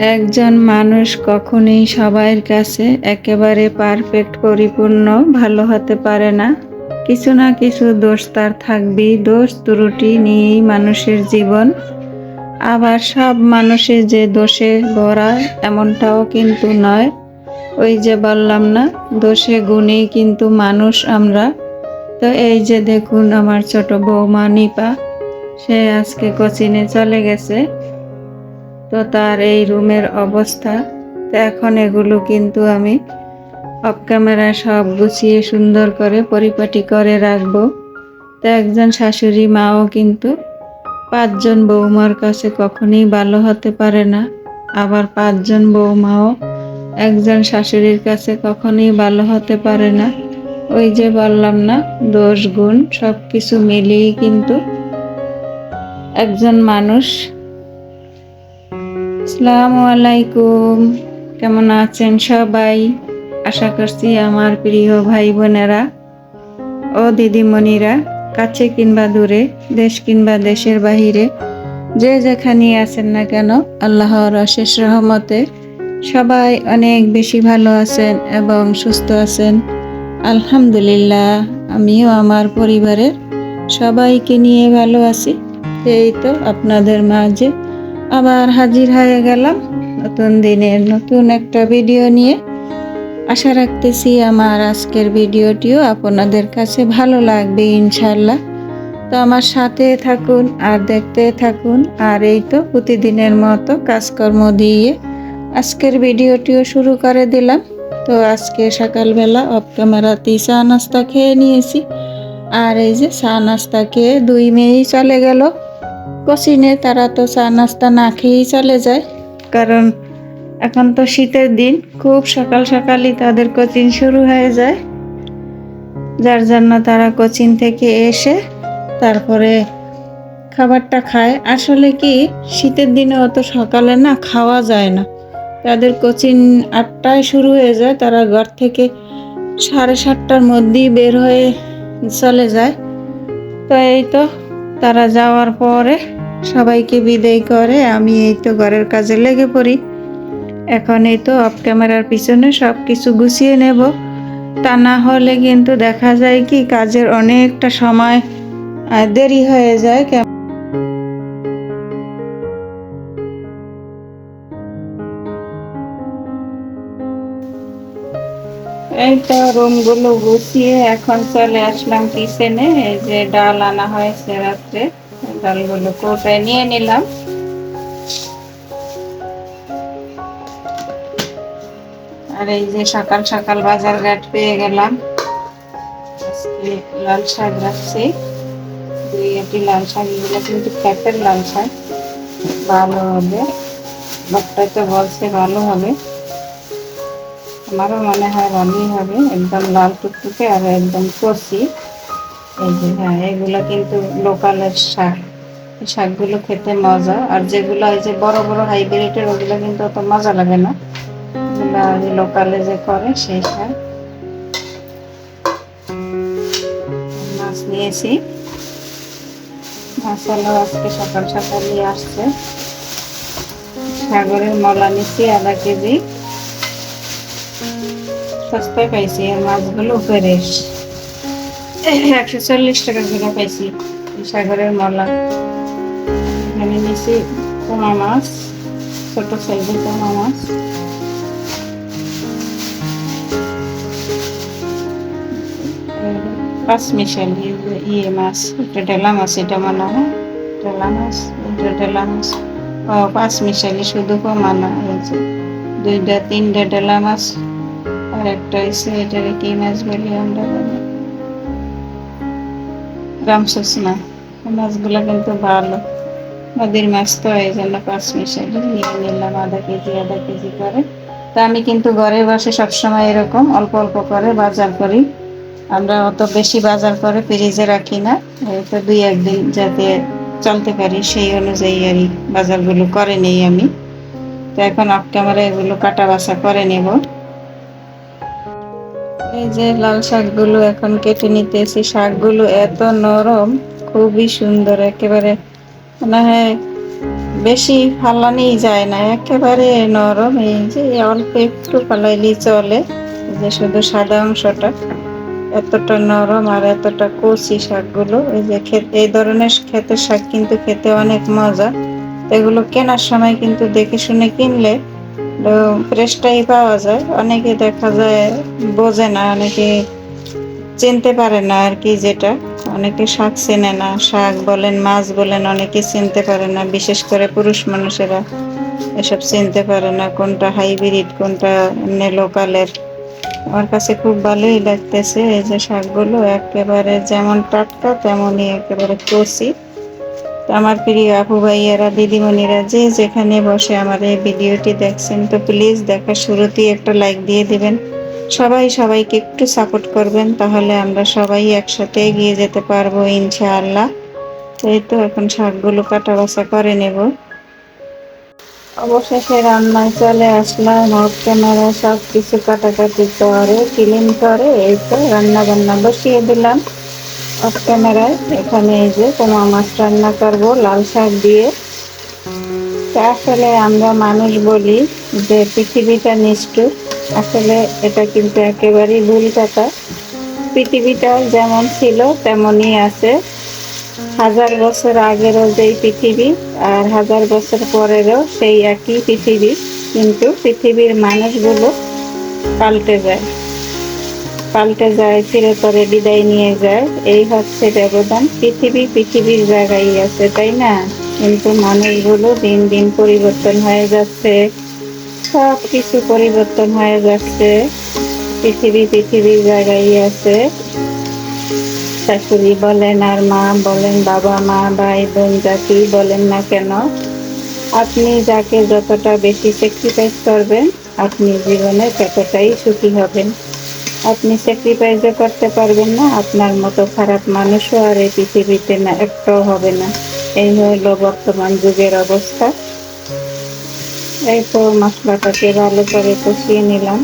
একজন মানুষ কখনোই সবার কাছে একেবারে পারফেক্ট পরিপূর্ণ, ভালো হতে পারে না। কিছু না কিছু দোষ তার থাকবেই, দোষ ত্রুটি নিয়েই মানুষের জীবন। আবার সব মানুষের যে দোষে ভরা এমনটাও কিন্তু নয়। ওই যে বললাম না, দোষে গুণেই কিন্তু মানুষ আমরা। তো এই যে দেখুন আমার ছোট বৌমা নিপা, সে আজকে কোচিনে চলে গেছে। তো তার এই রুমের অবস্থা, তো এখন এগুলো কিন্তু আমি অফ ক্যামেরায় সব গুছিয়ে সুন্দর করে পরিপাটি করে রাখব। তো একজন শাশুড়ি মাও কিন্তু পাঁচজন বৌমার কাছে কখনোই ভালো হতে পারে না। আবার পাঁচজন বৌমাও একজন শাশুড়ির কাছে কখনোই ভালো হতে পারে না। ওই যে বললাম না দোষ গুণ সব কিছু মিলিয়েই কিন্তু একজন মানুষ আসসালামু আলাইকুম কেমন আছেন সবাই? আশা করছি আমার প্রিয় ভাই বোনেরা ও দিদিমণিরা, কাছে কিংবা দূরে, দেশ কিংবা দেশের বাহিরে, যে যেখানে আছেন না কেন, আল্লাহর অশেষ রহমতে সবাই অনেক বেশি ভালো আছেন এবং সুস্থ আছেন। আলহামদুলিল্লাহ, আমিও আমার পরিবারের সবাইকে নিয়ে ভালো আছি। এই তো আপনাদের মাঝে আবার হাজির হয়ে গেলাম নতুন দিনের নতুন একটা ভিডিও নিয়ে। আশা রাখতেছি আমার আজকের ভিডিওটিও আপনাদের কাছে ভালো লাগবে ইনশাল্লাহ তো আমার সাথে থাকুন আর দেখতে থাকুন আর এই তো প্রতিদিনের মতো কাজকর্ম দিয়ে আজকের ভিডিওটিও শুরু করে দিলাম। তো আজকে সকালবেলা অফ ক্যামেরাতেই চা নাস্তা খেয়ে নিয়েছি। আর এই যে চা নাস্তা খেয়ে দুই মেয়েই চলে গেল। কোচিনে তারা তো চা, নাস্তা না খেয়েই চলে যায়। কারণ এখন তো শীতের দিন, খুব সকাল সকালই তাদের কোচিং শুরু হয়ে যায়। যার জন্য তারা কোচিং থেকে এসে তারপরে খাবারটা খায়। আসলে কি, শীতের দিনে অত সকালে না খাওয়া যায় না। তাদের কোচিং আটটায় শুরু হয়ে যায়, তারা ঘর থেকে সাড়ে সাতটার মধ্যেই বের হয়ে চলে যায়। তো এই তো, তারা যাওয়ার পরে সবাইকে বিদায় করে, আমি এই তো ঘরের কাজে লেগে পড়ি। এখন এই তো অফ ক্যামেরার পিছনে সব কিছু গুছিয়ে নেব। তা না হলে কিন্তু দেখা যায় কি কাজের অনেকটা সময় দেরি হয়ে যায়। এই তো রুমগুলো গুছিয়ে এখন চলে আসলাম কিচেনে এই যে ডাল আনা হয়েছে রাত্রে। ডালগুলো কোটায় নিয়ে নিলাম। আর এই যে সকাল সকাল বাজার ঘাট পেয়ে গেলাম। লাল শাক রাখছি। দুই একটি লাল শাক, এগুলো কিন্তু প্যাকের লাল শাক। ভালো হবে। লোকটাই তো বলছে ভালো হবে। আমারও মনে হয় ভালোই হবে। একদম লাল টুকটুকে আর একদম কষি। এই যে হ্যাঁ এগুলো কিন্তু লোকালের শাক। শাকগুলো খেতে মজা। আর যেগুলো এই যে বড় বড় হাইব্রিডের, ওগুলো কিন্তু অত মজা লাগে না। ওই লোকালে যে করে সেই শাক। মাছ নিয়েছি। মাছ হলো আজকে সকাল সকালই আসছে। সাগরের মলা নিচ্ছি আধা কেজি। সস্তায় পাইছি, আর মাছগুলো ফ্রেশ। একশো চল্লিশ টাকা করে পাইছি সাগরের মলা। এখানে নিয়েছি পোমা মাছ, ছোট সাইজের পোমা মাছ। পাঁচ মিশালি ইয়ে মাছ এটা ডেলা মাছ, এটা মনে হয় ডেলা মাছ এটা ডেলা মাছ। পাঁচ মিশালি শুধু কমানো হয়েছে দুইটা, তিনটা ডেলা মাছ, আর একটা এসে এটারে কি মাছ বলি আমরা বলি রামসোসনা মাছগুলো কিন্তু ভালো। নদীর মাছ তো এই জন্য পাঁচ মিশালি নিয়ে নিলাম আধা কেজি আধা কেজি করে। তা আমি কিন্তু ঘরে বসে সবসময় এরকম অল্প অল্প করে বাজার করি। আমরা অত বেশি বাজার করে ফ্রিজে রাখি না। এই তো দুই, একদিন যাতে চলতে পারি, সেই অনুযায়ী আর বাজারগুলো করে নেই আমি। তো এখন ক্যামেরা এগুলো কাটা বাছা করে নেব। এই যে লাল শাকগুলো এখন কেটে নিতেছি। শাকগুলো এত নরম, খুবই সুন্দর, একেবারে মনে হয় বেশি ফালানি যায় না, একেবারে নরম এই যে অল্প একটু ফালাইলেই চলে, যে শুধু সাদা অংশটা। এতটা নরম আর এতটা কচি শাকগুলো, এই যে এই ধরনের ক্ষেতের শাক কিন্তু খেতে অনেক মজা। এগুলো কেনার সময় কিন্তু দেখে শুনে কিনলে ফ্রেশটাই পাওয়া যায়। অনেকে দেখা যায় বোঝে না, অনেকে চিনতে পারে না আর কি যেটা। অনেকে শাক চেনে না, শাক বলেন, মাছ বলেন অনেকে চিনতে পারে না। বিশেষ করে পুরুষ মানুষেরা এসব চিনতে পারে না, কোনটা হাইব্রিড, কোনটা এমনি লোকালের। আমার কাছে খুব ভালোই লাগতেছে এই যে শাকগুলো, একেবারে যেমন টাটকা, তেমনই একেবারে কষি। আমার প্রিয় আপু ভাইয়েরা, দিদিমণিরা, যে যেখানে বসে আমার এই ভিডিওটি দেখছেন, তো প্লিজ দেখার শুরুতেই একটা লাইক দিয়ে দিবেন। সবাই সবাইকে একটু সাপোর্ট করবেন, তাহলে আমরা সবাই একসাথে এগিয়ে যেতে পারব, ইনশাআল্লাহ। এই তো এখন শাকগুলো কাটা বাছা করে নেব। অবশেষে রান্নায় চলে আসলাম অফ ক্যামেরা সব কিছু কাটাকাটি করে ক্লিন করে, এই তো রান্না বান্না বসিয়ে দিলাম। অফ ক্যামেরায়, এখানে এই যে তোমার মাছ রান্না করব, লাল শাক দিয়ে। আসলে আমরা মানুষ বলি যে পৃথিবীটা নিষ্ঠুর। আসলে এটা কিন্তু একেবারেই ভুল কথা। পৃথিবীটা যেমন ছিল, তেমনই আছে। হাজার বছর আগেরও যেই পৃথিবী, আর হাজার বছর পরেরও সেই একই পৃথিবী, কিন্তু পৃথিবীর মানুষগুলো পাল্টে যায়। পাল্টে যায়, ফিরে পরে বিদায় নিয়ে যায়। এই হচ্ছে ব্যবধান। পৃথিবী পৃথিবীর জায়গায় আছে, তাই না? কিন্তু মানুষগুলো দিন দিন পরিবর্তন হয়ে যাচ্ছে। সব কিছু পরিবর্তন হয়ে যাচ্ছে। পৃথিবী পৃথিবীর জায়গায় আছে। শাশুড়ি বলেন, আর মা বলেন, বাবা, মা, ভাই, বোন যাকে বলেন না কেন? আপনি যাকে যতটা বেশি স্যাক্রিফাইস করবেন, আপনি জীবনে ততটাই সুখী হবেন। আপনি স্যাক্রিফাইসও করতে পারবেন না, আপনার মতো খারাপ মানুষও আর এই পৃথিবীতে না, একটাও হবে না। এই হইল বর্তমান যুগের অবস্থা। এই তো মশলাটাকে ভালো করে কষিয়ে নিলাম।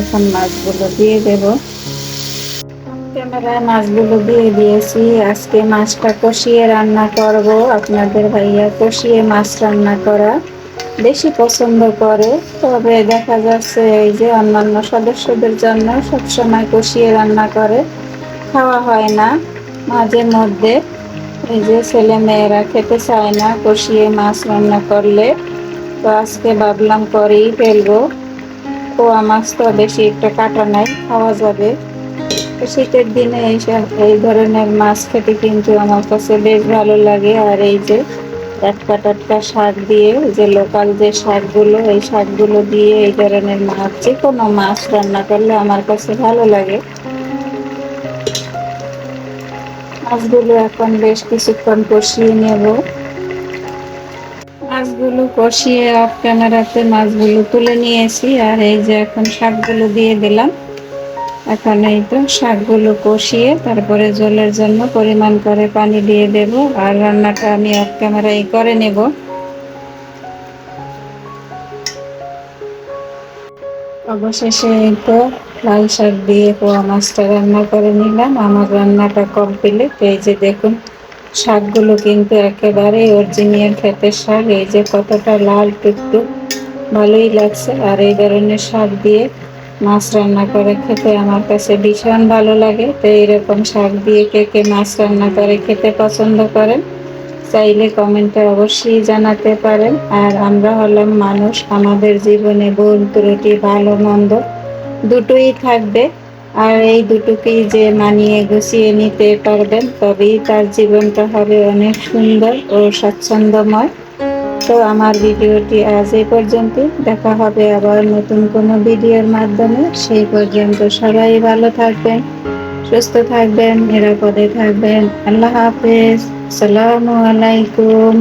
এখন মাছগুলো দিয়ে দেব। ক্যামেরায় মাছগুলো দিয়ে দিয়েছি। আজকে মাছটা কষিয়ে রান্না করব। আপনাদের ভাইয়া কষিয়ে মাছ রান্না করা বেশি পছন্দ করে। তবে দেখা যাচ্ছে এই যে অন্যান্য সদস্যদের জন্য সবসময় কষিয়ে রান্না করে, খাওয়া হয় না। মাঝে মধ্যে এই যে ছেলে মেয়েরা খেতে চায় না কষিয়ে মাছ রান্না করলে। তো আজকে ভাবলাম করেই ফেলব। পোয়া মাছ তো বেশি একটা কাটা নাই, খাওয়া যাবে। শীতের দিনে এইসব এই ধরনের মাছ খেতে কিন্তু আমার কাছে বেশ ভালো লাগে। আর এই যে টাটকা টাটকা শাক দিয়ে, যে লোকাল যে শাকগুলো, এই শাকগুলো দিয়ে এই ধরনের মাছ যে কোনো মাছ রান্না করলে আমার কাছে ভালো লাগে। মাছগুলো এখন বেশ কিছুক্ষণ কষিয়ে নেব। মাছগুলো কষিয়ে অফ ক্যামেরাতে মাছগুলো তুলে নিয়েছি। আর এই যে এখন শাকগুলো দিয়ে দিলাম। এখন এই তো শাকগুলো কষিয়ে তারপরে জলের জন্য পরিমাণ করে পানি দিয়ে দেব। আর রান্নাটা আমি অফ ক্যামেরায় করে নেব। অবশেষে এই তো লাল শাক দিয়ে পোয়া মাছটা রান্না করে নিলাম। আমার রান্নাটা কমপ্লিট এই যে দেখুন শাকগুলো কিন্তু একেবারে অরিজিনিয়াল খেতের শাক। এই যে কতটা লাল টুকটুক, ভালোই লাগছে। আর এই ধরনের শাক দিয়ে মাছ রান্না করে খেতে আমার কাছে ভীষণ ভালো লাগে। তো এইরকম শাক দিয়ে কে কে মাছ রান্না করে খেতে পছন্দ করেন, চাইলে কমেন্টে অবশ্যই জানাতে পারেন। আর আমরা হলাম মানুষ, আমাদের জীবনে ভুল, ত্রুটি, ভালো, মন্দ দুটোই থাকবে। আর এই দুটোকেই যে মানিয়ে গুছিয়ে নিতে পারবেন, তবেই তার জীবনটা হবে অনেক সুন্দর ও স্বাচ্ছন্দ্যময়। তো আমার ভিডিওটি আজ এই পর্যন্ত। দেখা হবে আবার নতুন কোনো ভিডিওর মাধ্যমে। সেই পর্যন্ত সবাই ভালো থাকবেন, সুস্থ থাকবেন, নিরাপদে থাকবেন। আল্লাহ হাফেজ। সালামু আলাইকুম।